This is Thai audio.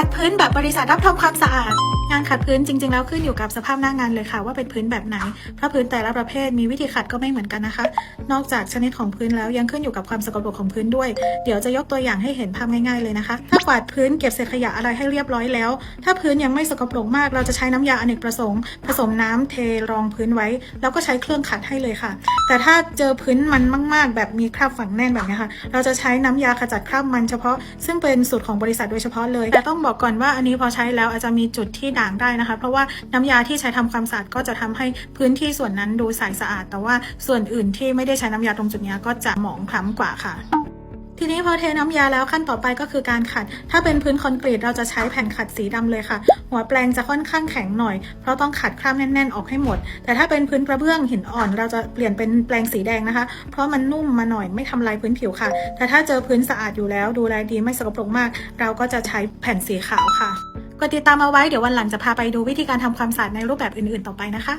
ขัดพื้นแบบบริษัทรับทำความสะอาด งานขัดพื้นจริง ๆ แล้วขึ้นอยู่กับสภาพหน้างานเลยค่ะ ว่าเป็นพื้นแบบไหน เพราะพื้นแต่ละประเภทมีวิธีขัดก็ไม่เหมือนกันนะคะ นอกจากชนิดของพื้นแล้วยังขึ้นอยู่กับความสกปรกของพื้นด้วย เดี๋ยวจะยกตัวอย่างให้เห็นภาพง่ายๆเลยนะคะ ถ้ากวาดพื้นเก็บเศษขยะอะไรให้เรียบร้อยแล้ว ถ้าพื้นยังไม่สกปรกมาก เราจะใช้น้ำยาอเนกประสงค์ ผสมน้ำเทรองพื้นไว้ แล้วก็ใช้เครื่องขัดให้เลยค่ะ แต่ถ้าเจอพื้นมันมาก ๆ แบบมีคราบฝังแน่นแบบนี้ค่ะ เราจะใช้น้ำยาขจัดคราบมันเฉพาะ ซึ่งเป็นสูตรของบริษัทโดยเฉพาะเลยแต่ต้องบอกก่อนว่าอันนี้พอใช้แล้วอาจจะมีจุดที่ด่างได้นะคะ เพราะว่าน้ำยาที่ใช้ทำความสะอาดก็จะทำให้พื้นที่ส่วนนั้นดูใสสะอาด แต่ว่าส่วนอื่นที่ไม่ได้ใช้น้ำยาตรงจุดนี้ก็จะหมองคล้ำกว่าค่ะ ทีนี้พอเทน้ำยาแล้วขั้นต่อไปก็คือการขัด ถ้าเป็นพื้นคอนกรีตเราจะใช้แผ่นขัดสีดำเลยค่ะ หัวแปลงจะค่อนข้างแข็งหน่อย เพราะต้องขัดคราบแน่น ๆ ออกให้หมด แต่ถ้าเป็นพื้นกระเบื้องหินอ่อน เราจะเปลี่ยนเป็นแปลงสีแดงนะคะ เพราะมันนุ่มมาหน่อยไม่ทำลายพื้นผิวค่ะ แต่ถ้าเจอพื้นสะอาดอยู่แล้วดูแลดีไม่สกปรกมาก เราก็จะใช้แผ่นสีขาวค่ะกดติดตามเอาไว้เดี๋ยววันหลังจะพาไปดูวิธีการทำความสะอาดในรูปแบบอื่น ๆ ต่อไปนะคะ